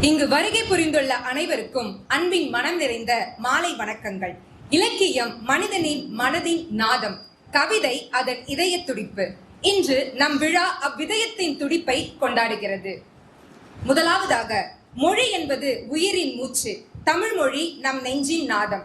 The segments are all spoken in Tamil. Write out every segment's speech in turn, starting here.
இங்கு வருகை புரிந்துள்ள அனைவருக்கும் அன்பின் மனம் நிறைந்த மாலை வணக்கங்கள். இலக்கியம் மனிதனின் மனதின் நாதம். கவிதை அதன் இதய துடிப்பு. இன்று நம் விழா அவ்விதயத்தின் துடிப்பை கொண்டாடுகிறது. முதலாவதாக மொழி என்பது உயிரின் மூச்சு. தமிழ் மொழி நம் நெஞ்சின் நாதம்.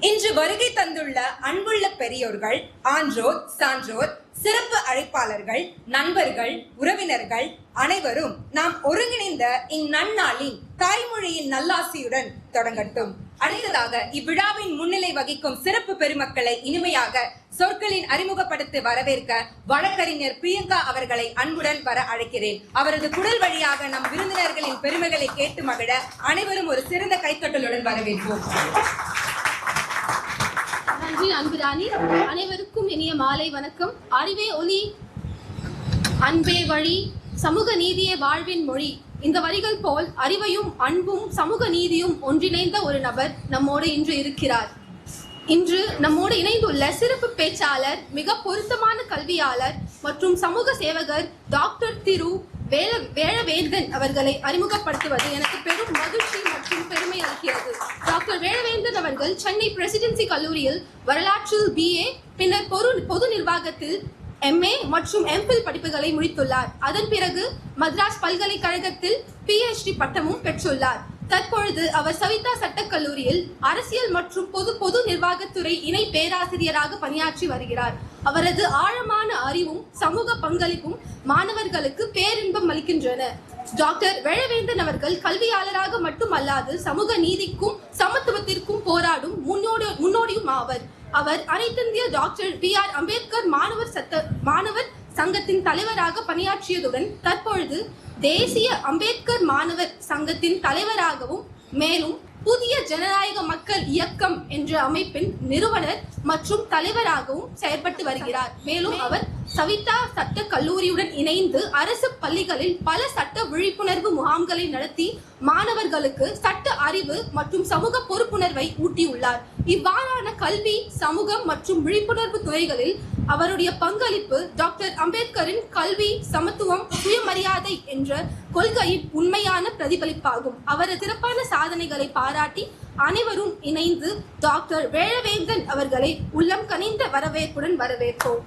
இன்று வருகை தந்துள்ள அன்புள்ள பெரியோர்கள் ஆன்றோர் சான்றோர் சிறப்பு அழைப்பாளர்கள் நண்பர்கள் உறவினர்கள் அனைவரும் நாம் ஒருங்கிணைந்த இந்நன்னாளின் தாய்மொழியின் நல்லாசியுடன் தொடங்கட்டும். அடுத்ததாக இவ்விழாவின் முன்னிலை வகிக்கும் சிறப்பு பெருமக்களை இனிமையாக சொற்களின் அறிமுகப்படுத்தி வரவேற்க வழக்கறிஞர் பிரியங்கா அவர்களை அன்புடன் வர அழைக்கிறேன். அவரது குடல் வழியாக நம் விருந்தினர்களின் பெருமைகளை கேட்டு மகிழ அனைவரும் ஒரு சிறந்த கைத்தட்டலுடன் வரவேற்போம். நன்றி அன்பு அனைவருக்கும் இனிய மாலை வணக்கம். அறிவே ஒளி அன்பே வழி சமூக நீதியே வாழ்வின் மொழி. இந்த வரிகள் போல் அறிவையும் அன்பும் சமூக நீதியும் ஒன்றிணைந்த ஒரு நபர் நம்மோடு இன்று இருக்கிறார். இன்று நம்மோடு இணைந்துள்ள சிறப்பு பேச்சாளர் மிக பொருத்தமான கல்வியாளர் மற்றும் சமூக சேவகர் டாக்டர் திரு வேல வேளவேந்தன் அவர்களை அறிமுகப்படுத்துவது எனக்கு பெரும் மகிழ்ச்சி மற்றும் டாக்டர் வேணவேந்தன் அவர்கள் சென்னை பிரசிடென்சி கல்லூரியில் வரலாற்றில் பிஏ பின்னர் பொது பொது நிர்வாகத்தில் எம்ஏ மற்றும் எம்பில் படிப்புகளை முடித்துள்ளார். அதன் பிறகு மദ്രാஸ் பல்கலைக்கழகத்தில் பிஹெச்டி பட்டமும் பெற்றுள்ளார். தற்பொழுது அவர் சவிதா சட்டக்கல்லூரியில் அரசியல் மற்றும் பொது பொது நிர்வாகத்துறை இணை பேராசிரியராக பணியாற்றி வருகிறார். அவரது ஆழமான அறிவும் சமூக பங்களிப்பும் மாணவர்களுக்கு பேரின்பம் அளிக்கின்றன. டாக்டர் வேழவேந்தன் அவர்கள் கல்வியாளராக மட்டுமல்லாது சமூக நீதிக்கும் சமத்துவத்திற்கும் போராடும் முன்னோடி முன்னோடியும் ஆவர். அவர் அனைத்திந்திய டாக்டர் பி ஆர் அம்பேத்கர் மாணவர் சத்த மாணவர் சங்கத்தின் தலைவராக பணியாற்றியதுடன் தற்பொழுது தேசிய அம்பேத்கர் மாணவர் சங்கத்தின் தலைவராகவும் மேலும் புதிய ஜனநாயக மக்கள் இயக்கம் என்ற அமைப்பின் நிறுவனர் மற்றும் தலைவராகவும் செயற்பட்டு வருகிறார். மேலும் அவர் சவிதா சட்ட கல்லூரியுடன் இணைந்து அரசு பள்ளிகளில் பல சட்ட விழிப்புணர்வு முகாம்களை நடத்தி மாணவர்களுக்கு சட்ட அறிவு மற்றும் சமூக பொறுப்புணர்வை ஊட்டியுள்ளார். இவ்வாறான கல்வி சமூகம் மற்றும் விழிப்புணர்வு துறைகளில் அவருடைய பங்களிப்பு டாக்டர் அம்பேத்கரின் கல்வி சமத்துவம் சுயமரியாதை என்ற கொள்கையின் உண்மையான பிரதிபலிப்பாகும். அவரது சிறப்பான சாதனைகளை பாராட்டி அனைவரும் இணைந்து டாக்டர் வேழவேந்தன் அவர்களை உள்ளம் கனிந்த வரவேற்புடன் வரவேற்போம்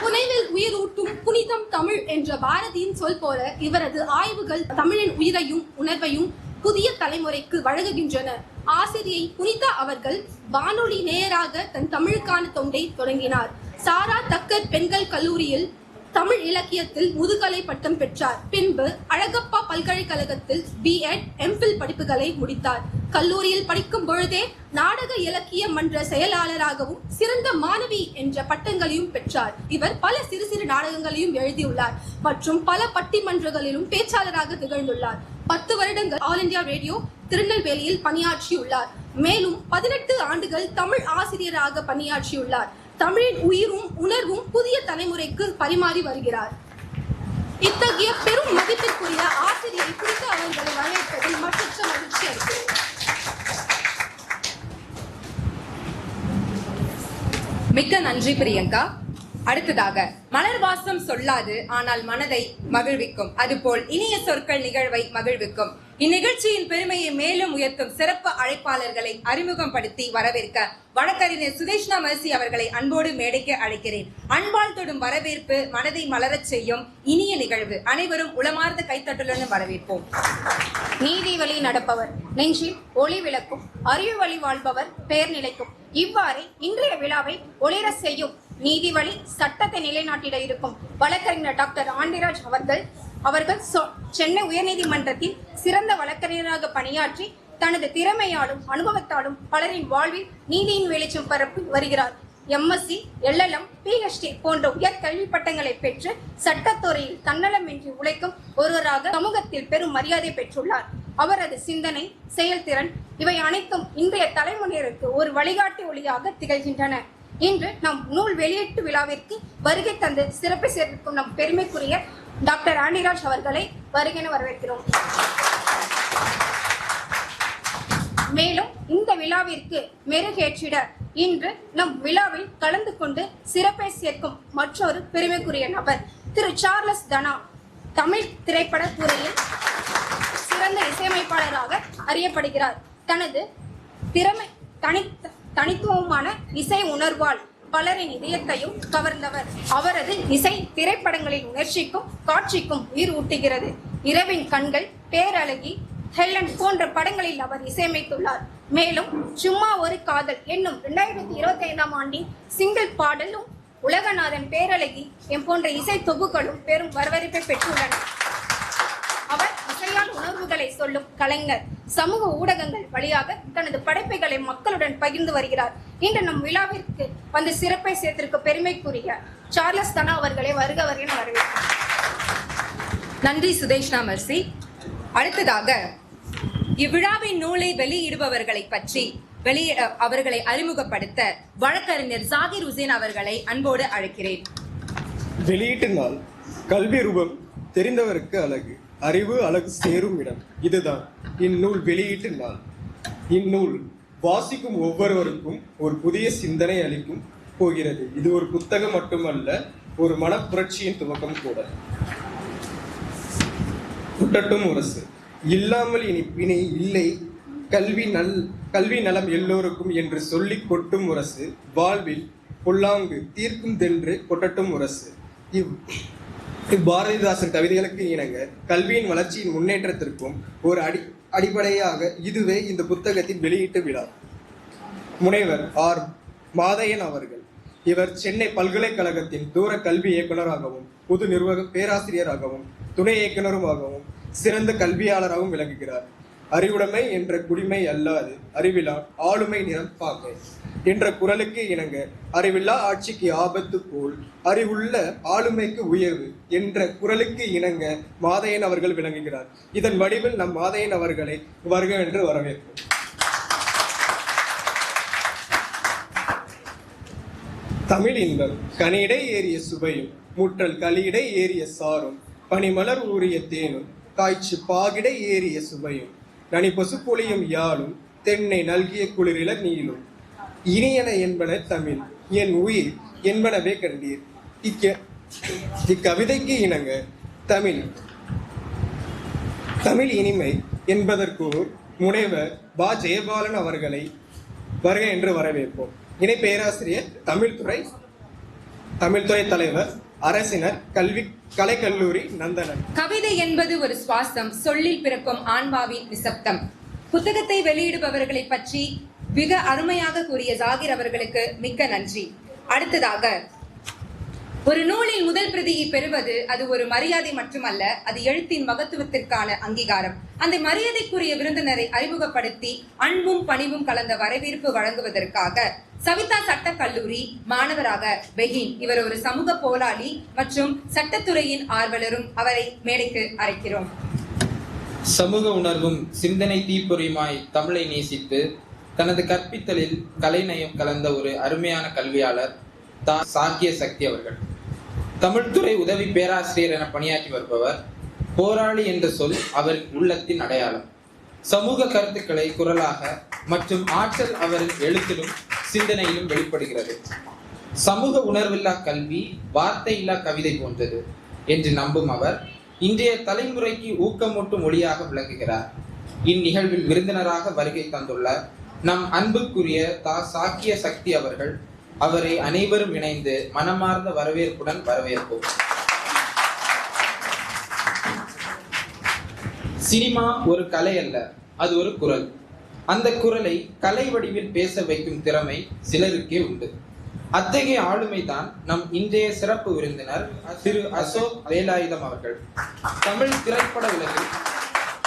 புனைவில் உயிரூட்டும் புனிதம் தமிழ் என்ற பாரதியின் சொல் போல இவரது ஆய்வுகள் தமிழின் உயிரையும் உணர்வையும் புதிய தலைமுறைக்கு வழங்குகின்றன. ஆசிரியை புனிதா அவர்கள் வானொலி நேயராக தன் தமிழுக்கான தொண்டை தொடங்கினார். சாரா தக்கர் பெண்கள் கல்லூரியில் தமிழ் இலக்கியத்தில் முதுகலை பட்டம் பெற்றார். பின்பு அழகப்பா பல்கலைக்கழகத்தில் பிஎட் எம்ஃபில் படிப்புகளை முடித்தார். கல்லூரியில் படிக்கும் பொழுதே நாடக இலக்கிய மன்ற செயலாளராகவும் சிறந்த மாணவி என்ற பட்டங்களையும் பெற்றார். இவர் பல சிறு சிறு நாடகங்களையும் எழுதியுள்ளார் மற்றும் பல பட்டிமன்றங்களிலும் பேச்சாளராக திகழ்ந்துள்ளார். பத்து வருடங்கள் ஆல் இந்தியா ரேடியோ திருநெல்வேலியில் பணியாற்றியுள்ளார். மேலும் பதினெட்டு ஆண்டுகள் தமிழ் ஆசிரியராக பணியாற்றியுள்ளார். தமிழின் உயிரும் உணர்வும் புதிய தலைமுறைக்கு பரிமாறி வருகிறார். இத்தகைய பெரும் மதிப்பிற்குரிய ஆசிரியை குறித்த அவர்களை வரவேற்பதில் மற்றற்ற மகிழ்ச்சி அளிக்கிறேன் மிக்க நன்றி பிரியங்கா. அடுத்ததாக மலர் வாசம் சொல்லாது ஆனால் மனதை மகிழ்விக்கும். அதுபோல் இனிய சொற்கள் நிகழ்வை மகிழ்விக்கும். இந்நிகழ்ச்சியின் பெருமையை மேலும் உயர்த்தும் சிறப்பு அழைப்பாளர்களை அறிமுகப்படுத்தி வரவேற்க வழக்கறிஞர் சுதேஷ்ணா மர்சி அவர்களை அன்போடு மேடைக்கு அழைக்கிறேன். அன்பால் தொடும் வரவேற்பு மனதை மலரச் செய்யும் இனிய நிகழ்வு. அனைவரும் உளமார்ந்த கைத்தட்டலுடன் வரவேற்போம். நீதி வழி நடப்பவர் நெஞ்சில் ஒளி விளக்கும் அறிவு வழி வாழ்பவர் பெயர் நிலைக்கும். இவ்வாறே இன்றைய விழாவை ஒளிர செய்யும் நீதி வழி சட்டத்தை நிலைநாட்டிட இருக்கும் வழக்கறிஞர் டாக்டர் ஆண்டிராஜ் அவர்கள் அவர்கள் சென்னை உயர்நீதிமன்றத்தில் சிறந்த வழக்கறிஞராக பணியாற்றி தனது திறமையாலும் அனுபவத்தாலும் பலரின் வாழ்வில் நீதியின் வெளிச்சம் பரப்பி வருகிறார். எம்எஸ்சி எல்எல்எம் பிஹெச்டி போன்ற உயர் கல்வி பட்டங்களை பெற்று சட்டத்துறையில் தன்னலமின்றி உழைக்கும் ஒருவராக சமூகத்தில் பெரும் மரியாதை பெற்றுள்ளார். அவரது சிந்தனை செயல்திறன் இவை அனைத்தும் இன்றைய தலைமுறையினருக்கு ஒரு வழிகாட்டி ஒளியாக திகழ்கின்றன. இன்று நம் நூல் வெளியீட்டு விழாவிற்கு வருகை தந்து சிறப்பு சேர்க்கும் நம் பெருமைக்குரிய டாக்டர் ஆண்டிராஜ் அவர்களை வருகென வரவேற்கிறோம். மேலும் இந்த விழாவிற்கு மெருகேற்றிட இன்று நம் விழாவில் கலந்து கொண்டு சிறப்பை சேர்க்கும் மற்றொரு பெருமைக்குரிய நபர் திரு சார்லஸ் தனா தமிழ் திரைப்பட துறையில் சிறந்த இசையமைப்பாளராக அறியப்படுகிறார். தனது திறமை தனி தனித்துவமான இசை உணர்வால் பலரின் இதயத்தையும் கவர்ந்தவர். அவரது இசை திரைப்படங்களின் உணர்ச்சிக்கும் காட்சிக்கும் உயிர் ஊட்டுகிறது இரவின் கண்கள் பேரழகி ஹெல்லன் போன்ற படங்களில் அவர் இசையமைத்துள்ளார். மேலும் சும்மா ஒரு காதல் என்னும் இரண்டாயிரத்தி இருபத்தி ஐந்தாம் ஆண்டின் சிங்கிள் பாடலும் உலகநாதன் பேரழகி எம் போன்ற இசை தொகுகளும் பெரும் வரவேற்பை பெற்றுள்ளன. உணர்வுகளை சொல்லும் கலைஞர். சமூக ஊடகங்கள் வழியாக தனது படைப்புகளை மக்களுடன் பகிர்ந்து வருகிறார். இன்று நம் விழாவிற்கு வந்து சிறப்பை சேர்த்திருக்க பெருமைக்குரிய சார்லஸ் தனா அவர்களை வருக வருகிற வரவேற்கிறேன் நன்றி சுதேஷ்னா மர்சி. அடுத்ததாக இவ்விழாவின் நூலை வெளியிடுபவர்களை பற்றி வெளியிட அவர்களை அறிமுகப்படுத்த வழக்கறிஞர் ஜாகிர் உசேன் அவர்களை அன்போடு அழைக்கிறேன். வெளியீட்டு நாள் கல்வி ரூபம் தெரிந்தவருக்கு அழகு. அறிவு அழகு சேரும் இடம். இதுதான் இந்நூல் வெளியீட்டு நாள். இந்நூல் வாசிக்கும் ஒவ்வொருவருக்கும் ஒரு புதிய சிந்தனை அளிக்கும் போகிறது. இது ஒரு புத்தகம் மட்டுமல்ல ஒரு மனப்புரட்சியின் துவக்கம் கூட. புட்டட்டும் முரசு. இல்லாமல் இனி பிணை இல்லை. கல்வி நல் கல்வி நலம் எல்லோருக்கும் என்று சொல்லிக் கொட்டும் முரசு வாழ்வில் பொல்லாங்கு தீர்க்கும் தென்று கொட்டட்டும் முரசு. இவ் பாரதிதாசன் கவிதைகளுக்கு இணங்க கல்வியின் வளர்ச்சியின் முன்னேற்றத்திற்கும் ஒரு அடி அடிப்படையாக இதுவே இந்த புத்தகத்தின் வெளியீட்டு விழா. முனைவர் ஆர். மாதையன் அவர்கள் இவர் சென்னை பல்கலைக்கழகத்தின் தூர கல்வி இயக்குனராகவும் பொது நிர்வாக பேராசிரியராகவும் துணை இயக்குனருமாகவும் சிறந்த கல்வியாளராகவும் விளங்குகிறார். அறிவுடைமை என்ற குடிமை அல்லாது அறிவிலா ஆளுமை நிறம் பார்க்க என்ற குரலுக்கு இணங்க அறிவில்லா ஆட்சிக்கு ஆபத்து போல் அறிவுள்ள ஆளுமைக்கு உயர்வு என்ற குரலுக்கு இணங்க மாதையன் அவர்கள் விளங்குகிறார். இதன் வடிவில் நம் மாதையன் அவர்களை வருக என்று வரவேற்போம். தமிழ் இன்பம். கனியிடை ஏறிய சுவையும் முற்றல் களியிடை ஏறிய சாரும் பனிமலர் ஊறிய தேனும் காய்ச்சி பாகிடை ஏறிய சுவையும் நனி பொசுப்பொழியும் யாழும் தென்னை நல்கிய குளிரில நீளும். இனியன என்பன தமிழ் என் உயிர் என்பனவே கண்டீர். இக்க இக்கவிதைக்கு இணங்க தமிழ் தமிழ் இனிமை என்பதற்கோர் முனைவர் பா ஜெயபாலன் அவர்களை வருக என்று வரவேற்போம். இணை பேராசிரியர் தமிழ்துறை தமிழ்துறை தலைவர் அரசினர் கல்வி கலைக்கல்லூரி நந்தனர் கவிதை என்பது ஒரு சுவாசம் சொல்லில் பிறக்கும் ஆன்மாவின் நிசப்தம். புத்தகத்தை வெளியிடுபவர்களை பற்றி மிக அருமையாக கூறிய ஜாகிர் அவர்களுக்கு மிக்க நன்றி. அடுத்ததாக ஒரு நூலின் முதல் பிரதியை பெறுவது அது ஒரு மரியாதை மட்டுமல்ல அது எழுத்தின் மகத்துவத்திற்கான அங்கீகாரம். அந்த மரியாதைக்குரிய விருந்தினரை அறிமுகப்படுத்தி அன்பும் பணிவும் கலந்த வரவேற்பு வழங்குவதற்காக சவிதா சட்ட கல்லூரி மாணவராக பெஹின் இவர் ஒரு சமூக போராளி மற்றும் சட்டத்துறையின் ஆர்வலரும் அவரை மேடைக்கு அழைக்கிறோம். சமூக உணர்வும் சிந்தனை தீப்பொறியுமாய் தமிழை நேசித்து தனது கற்பித்தலில் கலைநயம் கலந்த ஒரு அருமையான கல்வியாளர் தா. சாக்கிய சக்தி அவர்கள். தமிழ்துறை உதவி பேராசிரியர் என பணியாற்றி வருபவர் போராளி என்ற சொல் அவர் உள்ளத்தின் அடையாளம். சமூக கருத்துக்களை குரலாக மற்றும் ஆற்றல் அவரின் எழுத்திலும் சிந்தனையிலும் வெளிப்படுகிறது. சமூக உணர்வில்லா கல்வி வார்த்தையில்லா கவிதை போன்றது என்று நம்பும் அவர் இன்றைய தலைமுறைக்கு ஊக்கமூட்டும் மொழியாக விளங்குகிறார். இந்நிகழ்வில் விருந்தினராக வருகை தந்துள்ள நம் அன்புக்குரிய தா. சாக்கிய சக்தி அவர்கள் அவரை அனைவரும் இணைந்து மனமார்ந்த வரவேற்புடன் வரவேற்போம். சினிமா ஒரு கலை அல்ல அது ஒரு குரல். அந்த குரலை கலை வடிவில் பேச வைக்கும் திறமை சிலருக்கே உண்டு. அத்தகைய ஆளுமைதான் நம் இன்றைய சிறப்பு விருந்தினர் திரு அசோக் வேலாயுதம் அவர்கள். தமிழ் திரைப்பட உலகில்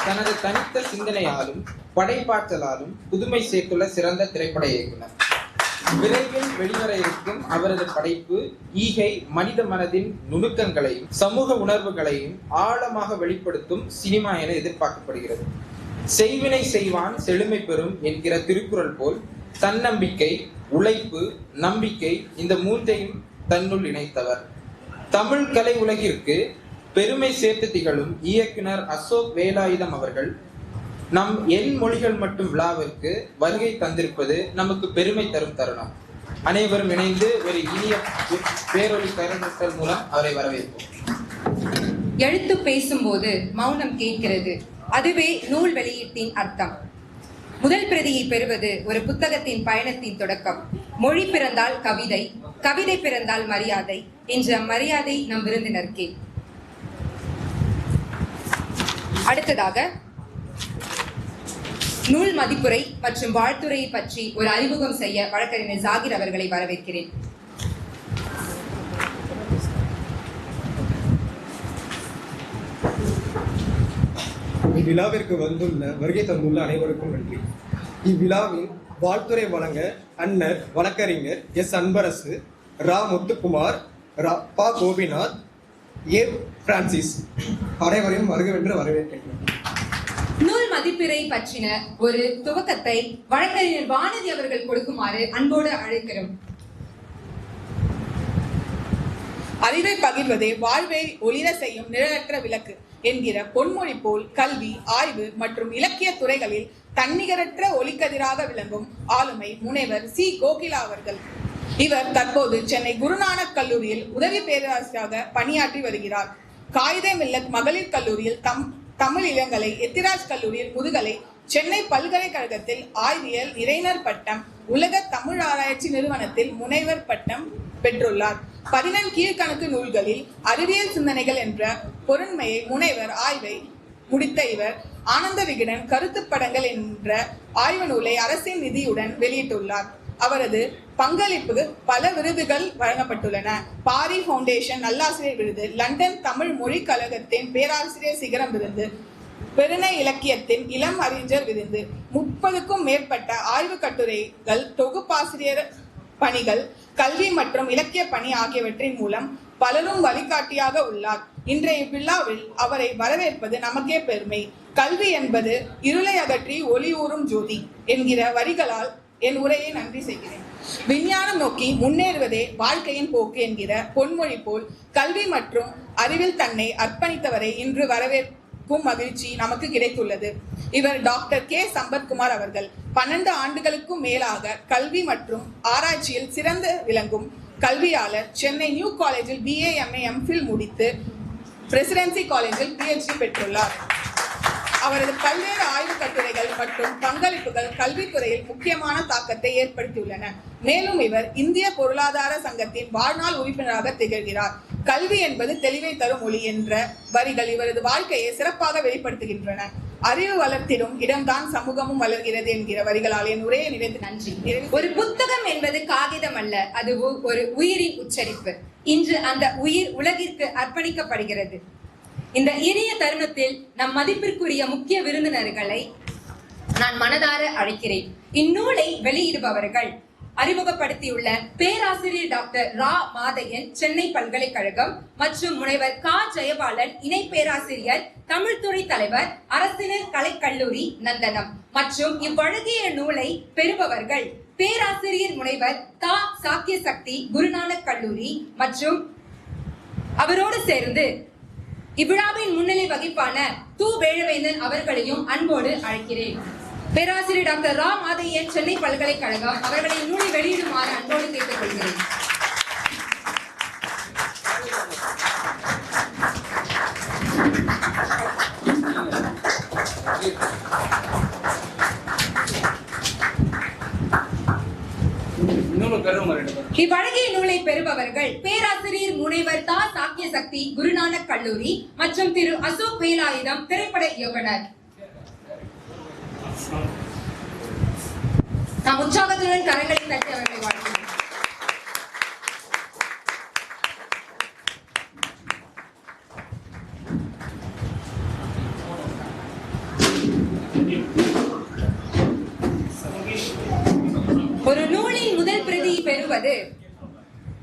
தனது தனித்த சிந்தனையாலும் படைப்பாற்றலாலும் புதுமை சேர்த்துள்ள சிறந்த திரைப்பட இயக்குனர். விரைவில் வெளிவர இருக்கும் அவரது படைப்பு ஈகை மனித மனதின் நுணுக்கங்களையும் சமூக உணர்வுகளையும் ஆழமாக வெளிப்படுத்தும் சினிமா என எதிர்பார்க்கப்படுகிறது. செய்வினை செய்வான் செழுமை பெறும் என்கிற திருக்குறள் போல் தன்னம்பிக்கை உழைப்பு நம்பிக்கை இந்த மூன்றையும் தன்னுள் இணைத்தவர். தமிழ் கலை உலகிற்கு பெருமை சேர்த்து திகழும் இயக்குனர் அசோக் வேலாயுதம் அவர்கள் நம் எண் மொழிகள் மட்டும் விழாவிற்கு வருகை தந்திருப்பது நமக்கு பெருமை தரும் தருணம். அனைவரும் இணைந்து ஒரு இனிய பேரொலி கருத்தல் மூலம் அவரை வரவேற்போம். எழுத்து பேசும்போது மௌனம் கேட்கிறது. அதுவே நூல் வெளியீட்டின் அர்த்தம். முதல் பிரதியை பெறுவது ஒரு புத்தகத்தின் பயணத்தின் தொடக்கம். மொழி பிறந்தால் கவிதை கவிதை பிறந்தால் மரியாதை என்ற மரியாதை நம் விருந்தினருக்கே. அடுத்ததாக நூல் மதிப்புரை மற்றும் வாழ்த்துரையை பற்றி ஒரு அறிமுகம் செய்ய வழக்கறிஞர் ஜாகிர் அவர்களை வரவேற்கிறேன். இவ்விழாவிற்கு வந்துள்ள வருகை தந்துள்ள அனைவருக்கும் நன்றி. இவ்விழாவின் வாழ்த்துறை வழங்க அன்னர் வழக்கறிஞர் எஸ். அன்பரசு ரா. முத்துக்குமார் ரா. பா. கோபிநாத் ஏ. பிரான்சிஸ். அனைவரையும் வருகவென்று வரவேற்கின்றனர். மதிப்பிறை பற்றின ஒரு துவக்கத்தை வழக்கறிஞர் வானதி அவர்கள் கொடுக்குமாறு அன்போடு அழைக்கிறோம். அறிவை பகிர்வதே வாழ்வை ஒளிர செய்யும் நிழலற்ற விளக்கு என்கிற பொன்மொழி போல் கல்வி ஆய்வு மற்றும் இலக்கிய துறைகளில் தன்னிகரற்ற ஒளிக்கதிராக விளங்கும் ஆளுமை முனைவர் சி. கோகிலா அவர்கள். இவர் தற்போது சென்னை குருநானக் கல்லூரியில் உதவி பேராசிரியராக பணியாற்றி வருகிறார். காயிதே மில்லத் மகளிர் கல்லூரியில் தம் தமிழ் இளங்கலை எத்திராஜ் கல்லூரியில் முதுகலை சென்னை பல்கலைக்கழகத்தில் ஆய்வியல் இறைனர் பட்டம் உலக தமிழ் ஆராய்ச்சி நிறுவனத்தில் முனைவர் பட்டம் பெற்றுள்ளார். பதினெண் கீழ்கணக்கு நூல்களில் அறிவியல் சிந்தனைகள் என்ற பொருண்மையை முனைவர் ஆய்வை முடித்த இவர் ஆனந்த விகடன் கருத்து படங்கள் என்ற ஆய்வு நூலை அரசின் நிதியுடன் வெளியிட்டுள்ளார். அவரது பங்களிப்புக்கு பல விருதுகள் வழங்கப்பட்டுள்ளன. பாரி ஃபவுண்டேஷன் நல்லாசிரியர் விருது லண்டன் தமிழ் மொழி கழகத்தின் பேராசிரியர் சிகரம் விருது பெருணை இலக்கியத்தின் இளம் அறிஞர் விருது. முப்பதுக்கும் மேற்பட்ட ஆய்வு கட்டுரைகள் தொகுப்பாசிரியர் பணிகள் கல்வி மற்றும் இலக்கிய பணி ஆகியவற்றின் மூலம் பலரும் வழிகாட்டியாக உள்ளார். இன்றைய விழாவில் அவரை வரவேற்பது நமக்கே பெருமை. கல்வி என்பது இருளை அகற்றி ஒளியூறும் ஜோதி என்கிற வரிகளால் என் உரையை நன்றி செய்கிறேன். விஞ்ஞானம் நோக்கி முன்னேறுவதே வாழ்க்கையின் போக்கு என்கிற பொன்மொழி போல் கல்வி மற்றும் அறிவில் தன்னை அர்ப்பணித்தவரை இன்று வரவேற்கும் மகிழ்ச்சி நமக்கு கிடைத்துள்ளது. இவர் டாக்டர் கே. சம்பத்குமார் அவர்கள் பன்னெண்டு ஆண்டுகளுக்கும் மேலாக கல்வி மற்றும் ஆராய்ச்சியில் சிறந்த விளங்கும் கல்வியாளர். சென்னை நியூ காலேஜில் பிஏ எம்ஏ எம்ஃபில் முடித்து பிரசிடென்சி காலேஜில் பிஹெச்டி பெற்றுள்ளார். அவரது பல்வேறு ஆய்வு கட்டுரைகள் மற்றும் பங்களிப்புகள் கல்வித்துறையில் முக்கியமான தாக்கத்தை ஏற்படுத்தியுள்ளன. மேலும் இவர் இந்திய பொருளாதார சங்கத்தின் வாழ்நாள் உறுப்பினராக திகழ்கிறார். கல்வி என்பது தெளிவை தரும் மொழி என்ற வரிகள் இவரது வாழ்க்கையை சிறப்பாக வெளிப்படுத்துகின்றன. அறிவு வளர்த்திடும் இடம்தான் சமூகமும் வளர்கிறது என்கிற வரிகளால் என் உரையை நிறைந்து நன்றி. ஒரு புத்தகம் என்பது காகிதம் அல்ல அது ஒரு உயிரின் உச்சரிப்பு. இன்று அந்த உயிர் உலகிற்கு அர்ப்பணிக்கப்படுகிறது. இந்த இனிய தருணத்தில் நம் மதிப்பிற்குரிய முக்கிய விருந்தினர்களை நான் மனதார அழைக்கிறேன். இந்நூலை வெளியிடுபவர்கள் அறிமுகப்படுத்தியுள்ள பேராசிரியர் டாக்டர் ரா மாதையன் சென்னை பல்கலைக்கழகம் மற்றும் முனைவர் கா. ஜெயபாலன் இணை பேராசிரியர் தமிழ்துறை தலைவர் அரசினர் கலைக்கல்லூரி நந்தனம் மற்றும் இவ்வழகிய நூலை பெறுபவர்கள் பேராசிரியர் முனைவர் கா. சாக்கிய சக்தி குருநானக் கல்லூரி மற்றும் அவரோடு சேர்ந்து இவ்விழாவின் முன்னிலை வகிப்பான து வேழவேந்தன் அவர்களையும் அன்போடு அழைக்கிறேன். பேராசிரியர் டாக்டர் ரா மாதையன் சென்னை பல்கலைக்கழகம் அவர்களை நூலை வெளியிடுமாறு அன்போடு கேட்டுக்கொள்கிறேன். இவ்வழகிய நூலை பெறுபவர்கள் பேராசிரியர் முனைவர் தா. சாக்கிய சக்தி குருநானக் கல்லூரி மற்றும் திரு. அசோக் வேலாயுதம் திரைப்பட இயக்குனர். நாம் உற்சாகத்துடன் கரங்களை தட்டி அவர்களை வாழ்த்து ஒரு நூலின் முதல் பிரதி பெறுவது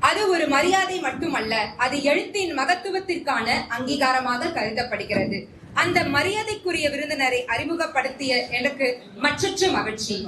அது ஒரு மரியாதை மட்டுமல்ல அது எழுத்தின் மகத்துவத்திற்கான அங்கீகாரமாக கருதப்படுகிறது. அந்த மரியாதைக்குரிய விருந்தினரை அறிமுகப்படுத்திய எனக்கு மற்றற்ற மகிழ்ச்சி.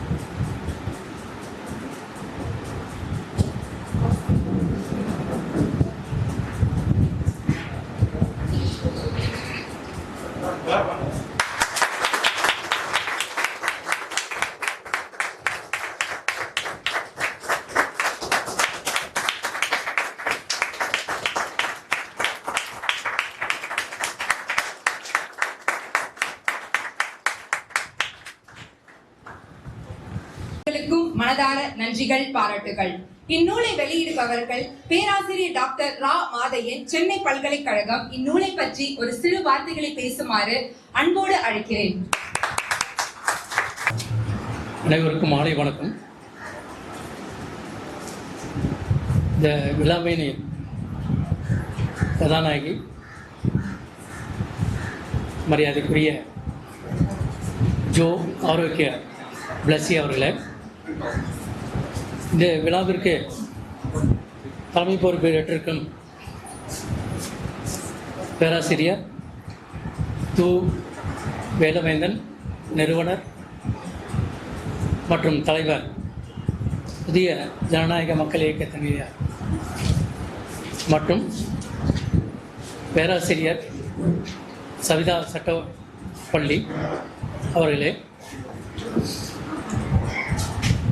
மனதார நன்றிகள் பாராட்டுகள். இந்நூலை வெளியிடுபவர்கள் பேராசிரியர் டாக்டர் ரா. மாதையன் சென்னை பல்கலைக்கழகம் இந்நூலை பற்றி ஒரு சிறு வார்த்தைகளை பேசுமாறு அன்போடு அழைக்கிறேன். அனைவருக்கும் மாலை வணக்கம். இந்த விழாவினை கதாநாயகி மரியாதைக்குரிய ஜோ ஆரோக்கிய பிளஸ்ஸி அவர்களே இந்த விழாவிற்கு தலைமை பொறுப்பு ஏற்றிருக்கும் பேராசிரியர் து வேலவேந்தன் நிறுவனர் மற்றும் தலைவர் புதிய ஜனநாயக மக்கள் இயக்கத்தினர் மற்றும் பேராசிரியர் சவிதா சட்ட பள்ளி அவர்களே.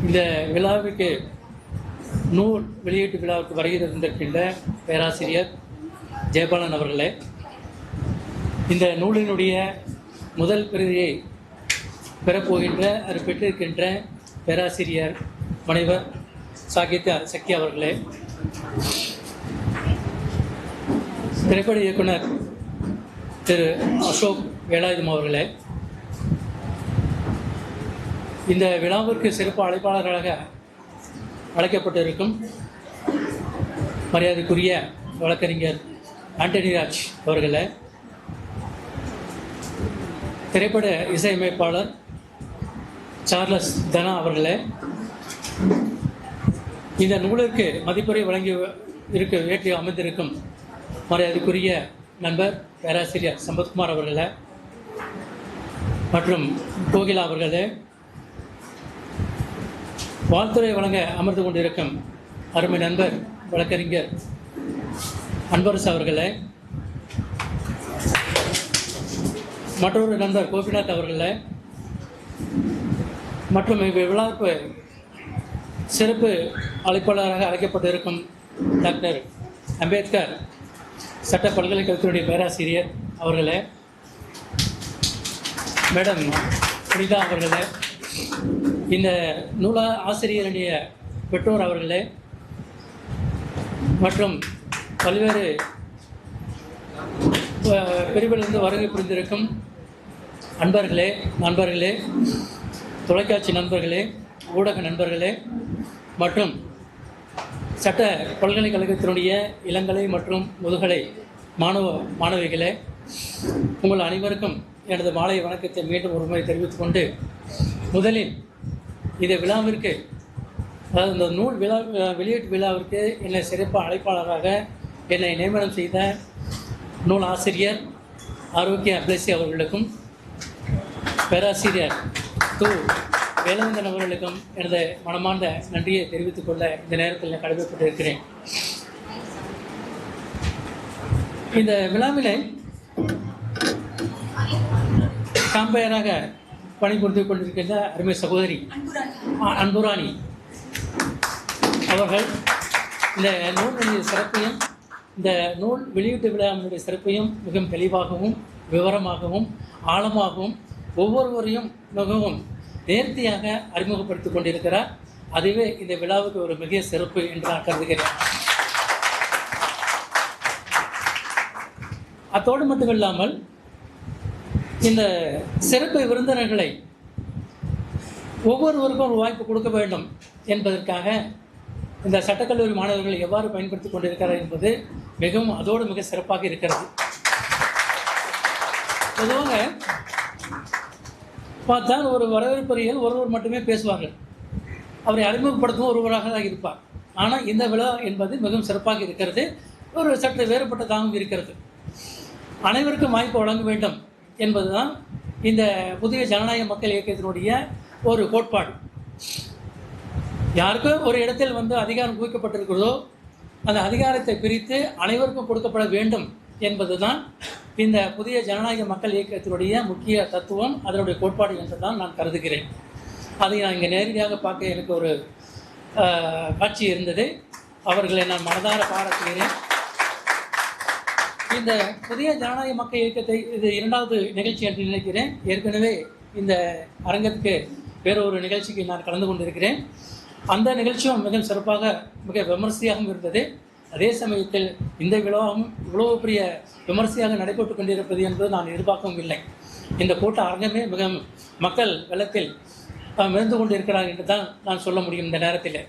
இந்த விழாவுக்கு நூல் வெளியீட்டு விழாவுக்கு வருகை தந்திருக்கின்ற பேராசிரியர் ஜெயபாலன் அவர்களே இந்த நூலினுடைய முதல் பிரதியை பெறப்போகின்ற அது பெற்றிருக்கின்ற பேராசிரியர் முனைவர் சாகித்ய சக்தி அவர்களே திரைப்பட இயக்குனர் திரு அசோக் வேலாயுதம் அவர்களே இந்த விழாவிற்கு சிறப்பு அழைப்பாளர்களாக அழைக்கப்பட்டிருக்கும் மரியாதைக்குரிய வழக்கறிஞர் ஆண்டனி ராஜ் அவர்களே திரைப்பட இசையமைப்பாளர் சார்லஸ் தனா அவர்களே இந்த நூலுக்கு மதிப்புரை வழங்கி இருக்க ஏற்றி அமைந்திருக்கும் மரியாதைக்குரிய நண்பர் பேராசிரியர் சம்பத்குமார் அவர்களே மற்றும் கோகிலா அவர்களே வாழ்த்துறை வழங்க அமர்ந்து கொண்டிருக்கும் அருமை நண்பர் வழக்கறிஞர் அன்பரசு அவர்களே மற்றொரு நண்பர் கோபிநாத் அவர்களே மற்றும் இவ்விழாவுக்கு சிறப்பு அழைப்பாளராக அழைக்கப்பட்டிருக்கும் டாக்டர் அம்பேத்கர் சட்ட பல்கலைக்கழகத்தினுடைய பேராசிரியர் அவர்களே மேடம் புனிதா அவர்களே இந்த நூலா ஆசிரியருடைய பெற்றோர் அவர்களே மற்றும் பல்வேறு பிரிவிலிருந்து வருகை புரிந்திருக்கும் அன்பர்களே நண்பர்களே தொலைக்காட்சி நண்பர்களே ஊடக நண்பர்களே மற்றும் சட்ட பல்கலைக்கழகத்தினுடைய இளங்கலை மற்றும் முதுகலை மாணவ மாணவிகளே உங்கள் அனைவருக்கும் எனது மாலை வணக்கத்தை மீண்டும் ஒருமுறை தெரிவித்துக்கொண்டு முதலில் இந்த விழாவிற்கு அதாவது இந்த நூல் விழா வெளியீட்டு விழாவிற்கு என்னை சிறப்பு அழைப்பாளராக என்னை நியமனம் செய்த நூல் ஆசிரியர் ஆரோக்கிய அப்ளசி அவர்களுக்கும் பேராசிரியர் து வேலவந்தன் அவர்களுக்கும் எனது மனமார்ந்த நன்றியை தெரிவித்துக் கொள்ள இந்த நேரத்தில் நான் கடமைப்பட்டிருக்கிறேன். இந்த விழாவிலே காம்பையராக பணிபுரிந்து கொண்டிருக்கின்ற அருமை சகோதரி அன்புராணி அவர்கள் இந்த நூலினுடைய சிறப்பையும் இந்த நூல் வெளியீட்டு விழாவினுடைய சிறப்பையும் மிகவும் தெளிவாகவும் விவரமாகவும் ஆழமாகவும் ஒவ்வொருவரையும் மிகவும் நேர்த்தியாக அறிமுகப்படுத்திக் கொண்டிருக்கிறார். அதுவே இந்த விழாவுக்கு ஒரு மிக சிறப்பு என்று நான் கருதுகிறேன். அத்தோடு மட்டும் இல்லாமல் இந்த சிறப்பு விருந்தினர்களை ஒவ்வொருவருக்கும் ஒரு வாய்ப்பு கொடுக்க வேண்டும் என்பதற்காக இந்த சட்டக்கல்லூரி மாணவர்கள் எவ்வாறு பயன்படுத்திக் கொண்டிருக்கிறார் என்பது மிகவும் அதோடு மிக சிறப்பாக இருக்கிறது. பொதுவாக பார்த்தால் ஒரு வரவேற்புரையில் ஒருவர் மட்டுமே பேசுவார்கள். அவரை அறிமுகப்படுத்தும் ஒருவராக தான் இருப்பார். ஆனால் இந்த விழா என்பது மிகவும் சிறப்பாக இருக்கிறது. ஒரு சற்று வேறுபட்டதாகவும் இருக்கிறது. அனைவருக்கும் வாய்ப்பு வழங்க வேண்டும் என்பதுதான் இந்த புதிய ஜனநாயக மக்கள் இயக்கத்தினுடைய ஒரு கோட்பாடு. யாருக்கு ஒரு இடத்தில் வந்து அதிகாரம் குவிக்கப்பட்டிருக்கிறதோ அந்த அதிகாரத்தை பிரித்து அனைவருக்கும் கொடுக்கப்பட வேண்டும் என்பதுதான் இந்த புதிய ஜனநாயக மக்கள் இயக்கத்தினுடைய முக்கிய தத்துவம் அதனுடைய கோட்பாடு என்று தான் நான் கருதுகிறேன். அதை நான் இங்கே நேரடியாக பார்க்க எனக்கு ஒரு காட்சி இருந்தது. அவர்களை நான் மனதார பாராட்டுகிறேன். இந்த புதிய ஜனநாயக மக்கள் இயக்கத்தை இது இரண்டாவது நிகழ்ச்சி என்று நினைக்கிறேன். ஏற்கனவே இந்த அரங்கத்துக்கு வேறொரு நிகழ்ச்சிக்கு நான் கலந்து கொண்டிருக்கிறேன். அந்த நிகழ்ச்சியும் மிக சிறப்பாக மிக விமர்சையாகவும் இருந்தது. அதே சமயத்தில் இந்த விழாவும் இவ்வளவு பெரிய விமர்சையாக நடைபெற்று கொண்டிருப்பது என்பது நான் எதிர்பார்க்கவும் இல்லை. இந்த கூட்ட அரங்கமே மிக மக்கள் வெள்ளத்தில் மிதந்து கொண்டிருக்கிறார் என்று தான் நான் சொல்ல முடியும் இந்த நேரத்தில்.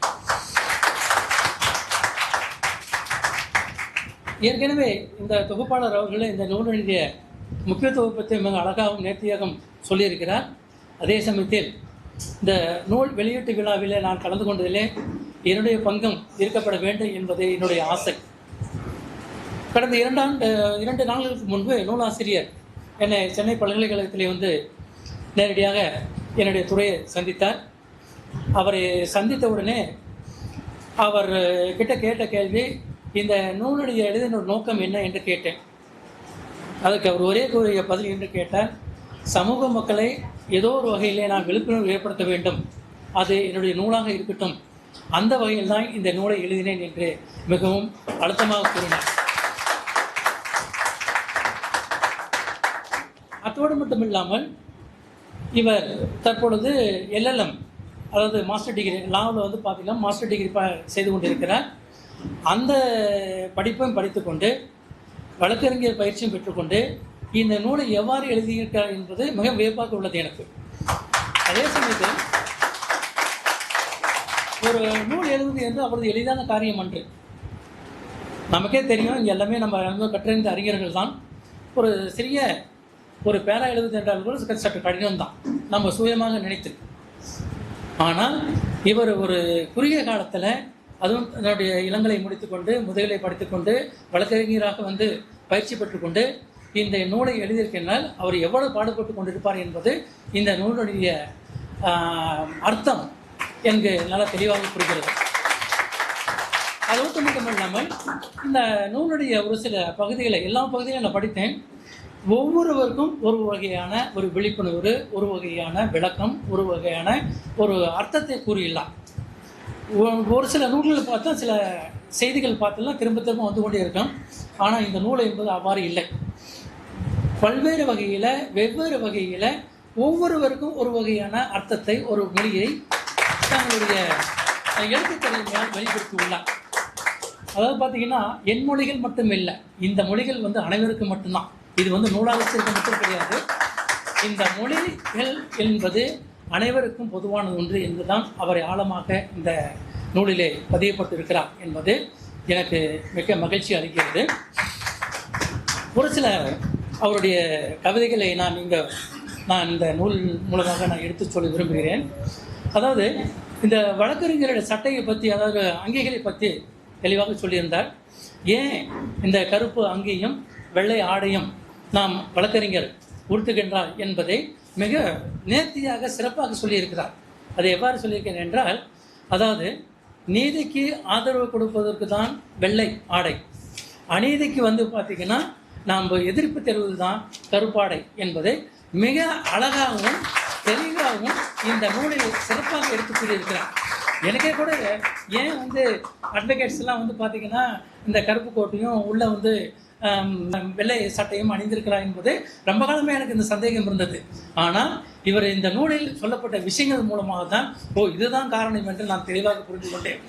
ஏற்கனவே இந்த தொகுப்பாளர் அவர்களே இந்த நூலினுடைய முக்கியத்துவம் பற்றி மிக அழகாகவும் நேர்த்தியாகவும் சொல்லியிருக்கிறார். அதே சமயத்தில் இந்த நூல் வெளியீட்டு விழாவிலே நான் கலந்து கொண்டதிலே என்னுடைய பங்கும் இருக்கப்பட வேண்டும் என்பது என்னுடைய ஆசை. கடந்த இரண்டாண்டு இரண்டு நாட்களுக்கு முன்பு நூலாசிரியர் என்னை சென்னை பல்கலைக்கழகத்திலே வந்து நேரடியாக என்னுடைய துறையை சந்தித்தார். அவரை சந்தித்த உடனே அவர் கிட்ட கேட்ட கேள்வி இந்த நூலுடைய எழுதின நோக்கம் என்ன என்று கேட்டேன். அதுக்கு அவர் ஒரே கூறிய பதில் என்று கேட்டார். சமூக மக்களை ஏதோ ஒரு வகையிலே நான் விழிப்புணர்வு ஏற்படுத்த வேண்டும். அது என்னுடைய நூலாக இருக்கட்டும். அந்த வகையில் தான் இந்த நூலை எழுதினேன் என்று மிகவும் அழுத்தமாக கூறினார். அத்தோடு மட்டும் இல்லாமல் இவர் தற்பொழுது எல்எல்எம் அதாவது மாஸ்டர் டிகிரி லாவில் வந்து பார்த்தீங்கன்னா மாஸ்டர் டிகிரி ப செய்து கொண்டிருக்கிறார். அந்த படிப்பையும் படித்துக்கொண்டு வழக்கறிஞர் பயிற்சியும் பெற்றுக்கொண்டு இந்த நூலை எவ்வாறு எழுதியிருக்கிறார் என்பது மிக வியப்பாக உள்ளது எனக்கு. அதே சமயத்தில் ஒரு நூல் எழுதுவது என்று அவரது எளிதான காரியம் அன்று. நமக்கே தெரியும் இங்கே எல்லாமே நம்ம ரொம்ப கற்றறிந்த அறிஞர்கள் தான். ஒரு சிறிய ஒரு பேரா எழுதுவது என்றால் கூட சற்று- சற்று கடினம் தான் நம்ம சுயமாக நினைத்து. ஆனால் இவர் ஒரு குறுகிய காலத்தில் அதுவும் என்னுடைய இளங்கலை முடித்துக்கொண்டு முதுகலை படித்துக்கொண்டு வழக்கறிஞராக வந்து பயிற்சி பெற்றுக்கொண்டு இந்த நூலை எழுதியிருக்கின்றால் அவர் எவ்வளவு பாடுபட்டு கொண்டிருப்பார் என்பது இந்த நூலுடைய அர்த்தம் எனக்கு நல்லா தெளிவாக புரிகிறது. அது மட்டும் இல்லாமல் இந்த நூலுடைய ஒரு சில பகுதிகளை எல்லா பகுதிகளையும் நான் படித்தேன். ஒவ்வொருவருக்கும் ஒரு வகையான ஒரு விழிப்புணர்வு ஒரு வகையான விளக்கம் ஒரு வகையான ஒரு அர்த்தத்தை கூறியுள்ளார். ஒரு சில நூல்களை பார்த்தா சில செய்திகள் பார்த்தெல்லாம் திரும்ப திரும்ப வந்து கொண்டே இருக்கும். ஆனால் இந்த நூலை என்பது அவ்வாறு இல்லை. பல்வேறு வகையில் வெவ்வேறு வகையில் ஒவ்வொருவருக்கும் ஒரு வகையான அர்த்தத்தை ஒரு மொழியை தங்களுடைய எழுத்துக்கலைஞரால் வெளிப்படுத்தியுள்ளார். அதாவது பார்த்தீங்கன்னா என் மொழிகள் மட்டும் இல்லை இந்த மொழிகள் வந்து அனைவருக்கும் மட்டும்தான். இது வந்து நூலாசிரியருக்கு மட்டும் கிடையாது. இந்த மொழிகள் என்பது அனைவருக்கும் பொதுவான ஒன்று என்றுதான் அவரை ஆழமாக இந்த நூலிலே பதியப்பட்டிருக்கிறார் என்பது எனக்கு மிக மகிழ்ச்சி அளிக்கிறது. ஒரு சில அவருடைய கவிதைகளை நான் இங்கே நான் இந்த நூல் மூலமாக நான் எடுத்து சொல்ல விரும்புகிறேன். அதாவது இந்த வழக்கறிஞரோட சட்டையை பற்றி அதாவது அங்கிகளை பற்றி தெளிவாக சொல்லியிருந்தார். ஏன் இந்த கருப்பு அங்கியும் வெள்ளை ஆடையும் நாம் வழக்கறிஞர் உடுத்துகின்றார் என்பதை மிக நேர்த்தியாக சிறப்பாக சொல்லியிருக்கிறார். அதை எவ்வாறு சொல்லியிருக்கிறேன் என்றால் அதாவது நீதிக்கு ஆதரவு கொடுப்பதற்கு தான் வெள்ளை ஆடை. அநீதிக்கு வந்து பார்த்திங்கன்னா நாம் எதிர்ப்பு தெரிவது தான் கருப்பாடை என்பதை மிக அழகாகவும் தெளிவாகவும் இந்த நூலில் சிறப்பாக எடுத்து கூறியிருக்கிறார். எனக்கே கூட ஏன் வந்து அட்வொகேட்ஸ்லாம் வந்து பார்த்தீங்கன்னா இந்த கருப்பு கோட்டையும் உள்ள வந்து வெள்ளை சட்டையும் அணிந்திருக்கிறார் என்பது ரொம்ப காலமே எனக்கு இந்த சந்தேகம் இருந்தது. ஆனால் இவர் இந்த நூலில் சொல்லப்பட்ட விஷயங்கள் மூலமாக தான் ஓ இதுதான் காரணம் என்று நான் தெளிவாக புரிந்து கொண்டேன்.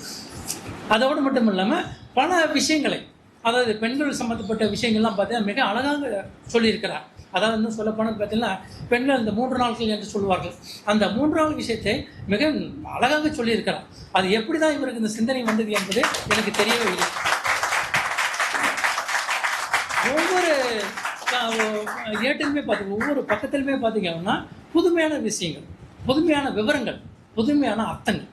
அதோடு மட்டும் இல்லாமல் பல விஷயங்களை அதாவது பெண்கள் சம்மந்தப்பட்ட விஷயங்கள்லாம் பார்த்தீங்கன்னா மிக அழகாக சொல்லியிருக்கிறார். அதாவது இன்னும் சொல்லப்போனது போனால் பார்த்தீங்கன்னா பெண்கள் இந்த மூன்று நாட்கள் என்று சொல்வார்கள் அந்த மூன்று நாள் விஷயத்தை மிக அழகாக சொல்லியிருக்கிறார். அது எப்படி தான் இவருக்கு இந்த சிந்தனை வந்தது என்பது எனக்கு தெரியவே இல்லை. ஒவ்வொரு ஏட்டிலுமே பார்த்து ஒவ்வொரு பக்கத்திலுமே அப்படின்னா புதுமையான விஷயங்கள் புதுமையான விவரங்கள் புதுமையான அர்த்தங்கள்.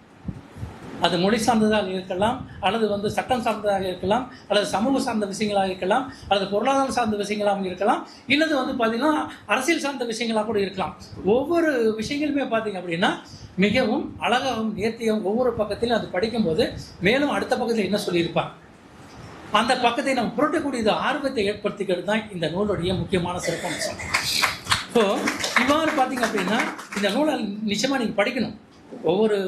அது மொழி சார்ந்ததாக இருக்கலாம் அல்லது வந்து சட்டம் சார்ந்ததாக இருக்கலாம் அல்லது சமூக சார்ந்த விஷயங்களாக இருக்கலாம் அல்லது பொருளாதாரம் சார்ந்த விஷயங்களாகவும் இருக்கலாம். இல்லது வந்து பார்த்தீங்கன்னா அரசியல் சார்ந்த விஷயங்களாக கூட இருக்கலாம். ஒவ்வொரு விஷயங்களுமே பார்த்தீங்க அப்படின்னா மிகவும் அழகாகவும் நேர்த்தியாகவும் ஒவ்வொரு பக்கத்திலும் அது படிக்கும்போது மேலும் அடுத்த பக்கத்தில் என்ன சொல்லியிருப்பாங்க? அந்த பக்கத்தை நம்ம புரட்டக்கூடியது ஆர்வத்தை ஏற்படுத்திக்கிறது தான் இந்த நூலுடைய முக்கியமான சிறப்பம்சம். ஸோ இவ்வாறு பார்த்தீங்க அப்படின்னா இந்த நூலை நிச்சயமாக நீங்கள் படிக்கணும். ஒவ்வொரு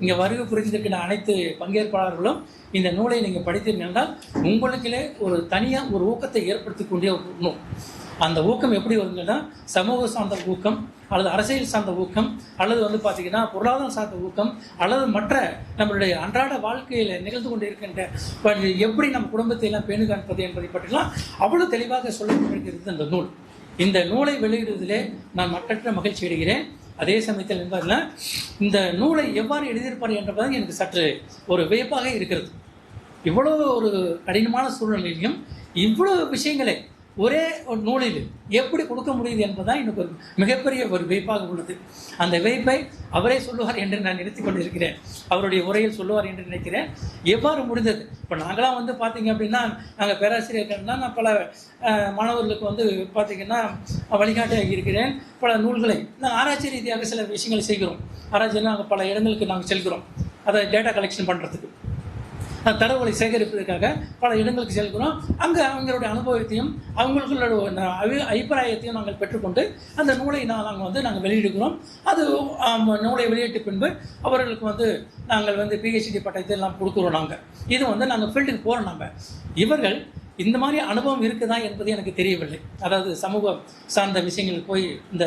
இங்கே வருகை புரிந்திருக்கிற அனைத்து பங்கேற்பாளர்களும் இந்த நூலை நீங்கள் படித்தீர்கள் என்றால் உங்களுக்கிலே ஒரு தனியாக ஒரு ஊக்கத்தை ஏற்படுத்திக் கொண்டே ஒரு நூல் அந்த ஊக்கம் எப்படி வருங்கன்னா சமூக சார்ந்த ஊக்கம் அல்லது அரசியல் சார்ந்த ஊக்கம் அல்லது வந்து பார்த்தீங்கன்னா பொருளாதாரம் சார்ந்த ஊக்கம் அல்லது மற்ற நம்மளுடைய அன்றாட வாழ்க்கையில் நிகழ்ந்து கொண்டு இருக்கின்ற எப்படி நம்ம குடும்பத்தை எல்லாம் பேணு காண்பது என்பதை பற்றிலாம் அவ்வளோ தெளிவாக சொல்லப்பட்டிருக்கிறது அந்த நூல். இந்த நூலை வெளியிடுவதிலே நான் மக்கள்கிட்ட மகிழ்ச்சி அடைகிறேன். அதே சமயத்தில் என்பதில் இந்த நூலை எவ்வாறு எழுதியிருப்பார் என்பது எனக்கு சற்று ஒரு வியப்பாக இருக்கிறது. இவ்வளோ ஒரு கடினமான சூழ்நிலையிலும் இவ்வளோ விஷயங்களை ஒரே ஒரு நூலில் எப்படி கொடுக்க முடியுது என்பதுதான் எனக்கு ஒரு மிகப்பெரிய ஒரு வைப்பாக உள்ளது. அந்த வைப்பை அவரே சொல்லுவார் என்று நான் நிறுத்தி கொண்டிருக்கிறேன். அவருடைய உரையில் சொல்லுவார் என்று நினைக்கிறேன். எவ்வாறு முடிந்தது? இப்போ நாங்களாம் வந்து பார்த்தீங்க அப்படின்னா நாங்கள் பேராசிரியர்கள்னா நான் பல மாணவர்களுக்கு வந்து பார்த்திங்கன்னா வழிகாட்டியாக இருக்கிறேன். பல நூல்களை நான் ஆராய்ச்சி ரீதியாக சில விஷயங்களை செய்கிறோம். ஆராய்ச்சியில் நாங்கள் பல இடங்களுக்கு நாங்கள் செல்கிறோம். அதை டேட்டா கலெக்ஷன் பண்ணுறதுக்கு தரவுகளை சேகரிப்பதற்காக பல இடங்களுக்கு செல்கிறோம். அங்கே அவங்களுடைய அனுபவத்தையும் அவங்களுக்குள்ள அபிப்பிராயத்தையும் நாங்கள் பெற்றுக்கொண்டு அந்த நூலை நான் நாங்கள் வந்து நாங்கள் வெளியிடுகிறோம். அது நூலை வெளியிட்ட பின்பு அவர்களுக்கு வந்து நாங்கள் வந்து பிஹெச்டி பட்டத்தை எல்லாம் கொடுக்குறோம் நாங்கள் இது வந்து நாங்கள் ஃபீல்டுக்கு போகிறோம் நம்ம இவர்கள் இந்த மாதிரி அனுபவம் இருக்குதா என்பது எனக்கு தெரியவில்லை. அதாவது சமூகம் சார்ந்த விஷயங்கள் போய் இந்த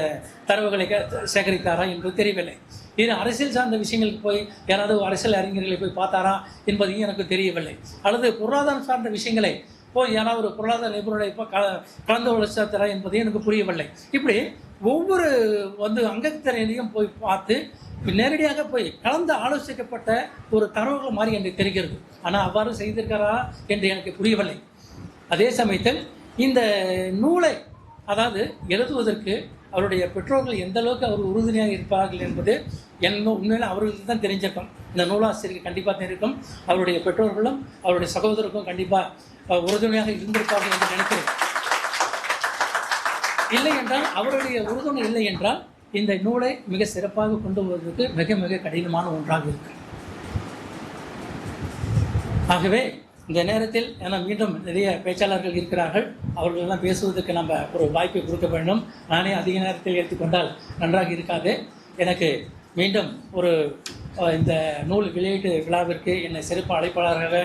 தரவுகளை சேகரித்தாரா என்பது தெரியவில்லை. இது அரசியல் சார்ந்த விஷயங்களுக்கு போய் யாராவது அரசியல் அறிஞர்களை போய் பார்த்தாரா என்பதையும் எனக்கு தெரியவில்லை. அல்லது பொருளாதாரம் சார்ந்த விஷயங்களை போய் யாராவது ஒரு பொருளாதார நிபுணரை இப்போ க கலந்து உழைச்சாரா என்பதையும் எனக்கு புரியவில்லை. இப்படி ஒவ்வொரு வந்து அங்கத்திரையிலையும் போய் பார்த்து நேரடியாக போய் கலந்து ஆலோசிக்கப்பட்ட ஒரு தரவுகள் மாதிரி எனக்கு தெரிகிறது. ஆனால் அவ்வாறு செய்திருக்காரா என்று எனக்கு புரியவில்லை. அதே சமயத்தில் இந்த நூலை அதாவது எழுதுவதற்கு அவருடைய பெற்றோர்கள் எந்த அளவுக்கு அவர் உறுதுணையாக இருப்பார்கள் என்பது என்ன உண்மையில் அவர்களுக்கு தான் தெரிஞ்சிருக்கும். இந்த நூலாசிரியர் கண்டிப்பாக இருக்கும். அவருடைய பெற்றோர்களும் அவருடைய சகோதரருக்கும் கண்டிப்பாக உறுதுணையாக இருந்திருப்பார்கள் என்று நினைக்கிறேன். இல்லை என்றால் அவருடைய உறுதுணை இல்லை என்றால் இந்த நூலை மிக சிறப்பாக கொண்டு வருவதற்கு மிக மிக கடினமான ஒன்றாக இருக்கு. ஆகவே இந்த நேரத்தில் ஏன்னா மீண்டும் நிறைய பேச்சாளர்கள் இருக்கிறார்கள். அவர்களெல்லாம் பேசுவதற்கு நம்ம ஒரு வாய்ப்பை கொடுக்க வேண்டும். நானே அதிக நேரத்தில் எடுத்துக்கொண்டால் நன்றாக இருக்காது. எனக்கு மீண்டும் ஒரு இந்த நூல் வெளியீட்டு விழாவிற்கு என்னை சிறப்பு அழைப்பாளராக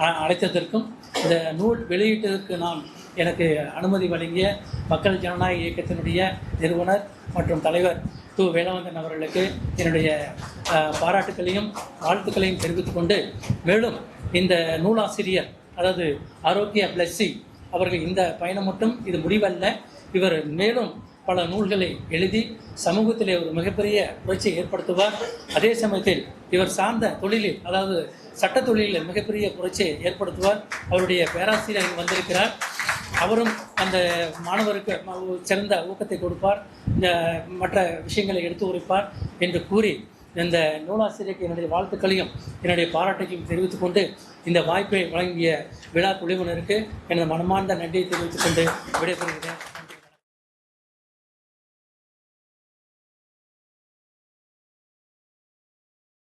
அ- அழைத்ததற்கும் இந்த நூல் வெளியீட்டிற்கு நான் எனக்கு அனுமதி வழங்கிய மக்கள் ஜனநாயக இயக்கத்தினுடைய நிறுவனர் மற்றும் தலைவர் து வேலவந்தன் அவர்களுக்கு என்னுடைய பாராட்டுக்களையும் வாழ்த்துக்களையும் தெரிவித்துக்கொண்டு மேலும் இந்த நூலாசிரியர் அதாவது ஆரோக்கிய பிளஸ்ஸி அவர்கள் இந்த பயணம் மட்டும் இது முடிவல்ல. இவர் மேலும் பல நூல்களை எழுதி சமூகத்திலே ஒரு மிகப்பெரிய புரட்சியை ஏற்படுத்துவார். அதே சமயத்தில் இவர் சார்ந்த தொழிலில் அதாவது சட்ட தொழிலில் மிகப்பெரிய புரட்சியை ஏற்படுத்துவார். அவருடைய பேராசிரியர் இங்கு வந்திருக்கிறார். அவரும் அந்த மாணவருக்கு சிறந்த ஊக்கத்தை கொடுப்பார். இந்த மற்ற விஷயங்களை எடுத்து உரைப்பார் என்று கூறி இந்த நூலாசிரியருக்கு என்னுடைய வாழ்த்துக்களையும் என்னுடைய பாராட்டையும் தெரிவித்துக் கொண்டு இந்த வாய்ப்பை வழங்கிய விழா குழுவினருக்கு எனது மனமார்ந்த நன்றியை தெரிவித்துக் கொண்டு விடைபெறுகிறேன்.